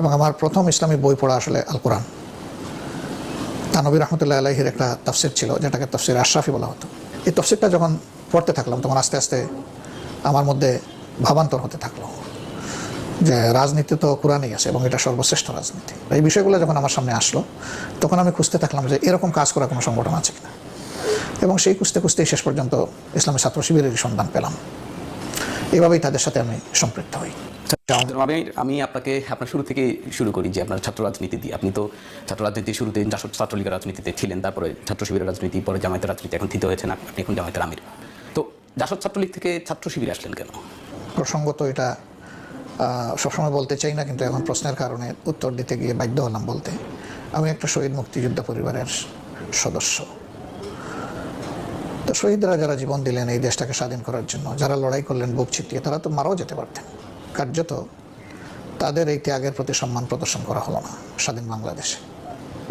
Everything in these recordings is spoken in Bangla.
এবং আমার প্রথম ইসলামী বই পড়া আসলে আল কোরআন তানবী রহমতুল্লাহ আলাহির একটা তফসির ছিল, যেটাকে তফসির আশরাফি বলা হতো। এই তফসিরটা যখন পড়তে থাকলাম, তখন আস্তে আস্তে আমার মধ্যে ভাবান্তর হতে থাকল যে রাজনীতি তো কোরআনই আছে এবং এটা সর্বশ্রেষ্ঠ রাজনীতি। এই বিষয়গুলো যখন আমার সামনে আসলো, তখন আমি খুঁজতে থাকলাম যে এরকম কাজ করা কোনো সংগঠন আছে কিনা। এবং সেই খুঁজতে খুঁজতেই শেষ পর্যন্ত ইসলামী ছাত্র শিবিরের সন্ধান পেলাম। এভাবেই তাদের সাথে আমি সম্পৃক্ত হই। আমি আমি আপনাকে, আপনার শুরু থেকে শুরু করি যে আপনার ছাত্র রাজনীতি দিয়ে। আপনি তো ছাত্র রাজনীতি শুরুতে ছাত্রলীগের রাজনীতিতে ছিলেন, তারপরে ছাত্র শিবিরের রাজনীতি, পরে জামায়াতের রাজনীতি, এখন থিত হয়েছেন আপনি এখন জামায়াতের আমির। তো জাসদ ছাত্রলীগ থেকে ছাত্র শিবিরে আসলেন কেন? প্রসঙ্গত এটা সবসময় বলতে চাই না, কিন্তু এখন প্রশ্নের কারণে উত্তর দিতে গিয়ে বাধ্য হলাম বলতে। আমি একটা শহীদ মুক্তিযোদ্ধা পরিবারের সদস্য। তো শহীদরা যারা জীবন দিলেন এই দেশটাকে স্বাধীন করার জন্য, যারা লড়াই করলেন বুক ছিটিয়ে, তারা তো মারাও যেতে পারতেন। কার্যত তাদের এই ত্যাগের প্রতি সম্মান প্রদর্শন করা হলো না স্বাধীন বাংলাদেশে।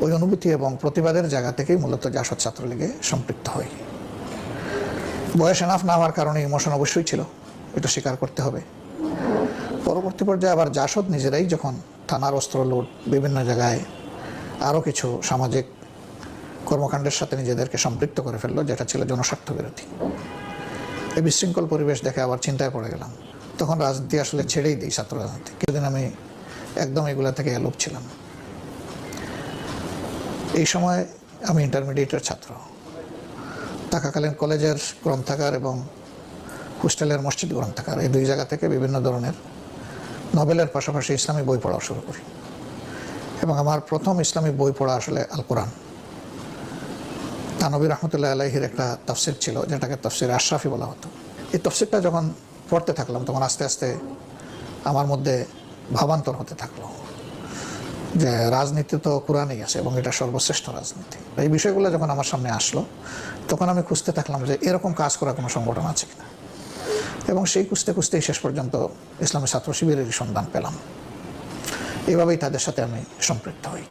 ওই অনুভূতি এবং প্রতিবাদের জায়গা থেকেই মূলত জাসদ ছাত্রলীগে সম্পৃক্ত হই। বয়স এনাফ না হওয়ার কারণে ইমোশন অবশ্যই ছিল, এটা স্বীকার করতে হবে। পরবর্তী পর্যায়ে আবার জাসদ নিজেরাই যখন থানার অস্ত্র লুট, বিভিন্ন জায়গায় আরও কিছু সামাজিক কর্মকাণ্ডের সাথে নিজেদেরকে সম্পৃক্ত করে ফেলল, যেটা ছিল জনস্বার্থ বিরোধী। এই বিশৃঙ্খল পরিবেশ দেখে আবার চিন্তায় পড়ে গেলাম। তখন রাজনীতি আসলে ছেড়েই দিই, ছাত্র রাজনীতি। কিছুদিন আমি একদম এগুলা থেকে এলোপ ছিলাম। এই সময় আমি ইন্টারমিডিয়েটের ছাত্র। থাকাকালীন কলেজের গ্রন্থাগার এবং হোস্টেলের মসজিদ গ্রন্থাগার, এই দুই জায়গা থেকে বিভিন্ন ধরনের নভেলের পাশাপাশি ইসলামী বই পড়া শুরু করি। এবং আমার প্রথম ইসলামী বই পড়া আসলে আল কোরআন তানবী রহমতুল্লাহ আলাহির একটা তফসির ছিল, যেটাকে তফসির আশরাফি বলা হতো। এই তফসিরটা যখন পড়তে থাকলাম, তখন আস্তে আস্তে আমার মধ্যে ভাবান্তর হতে থাকল যে রাজনীতি তো কোরআনই আছে এবং এটা সর্বশ্রেষ্ঠ রাজনীতি। এই বিষয়গুলো যখন আমার সামনে আসলো, তখন আমি খুঁজতে থাকলাম যে এরকম কাজ করা কোনো সংগঠন আছে কিনা। এবং সেই খুঁজতে খুঁজতেই শেষ পর্যন্ত ইসলামী ছাত্র শিবিরের সন্ধান পেলাম। এভাবেই তাদের সাথে আমি সম্পৃক্ত হই।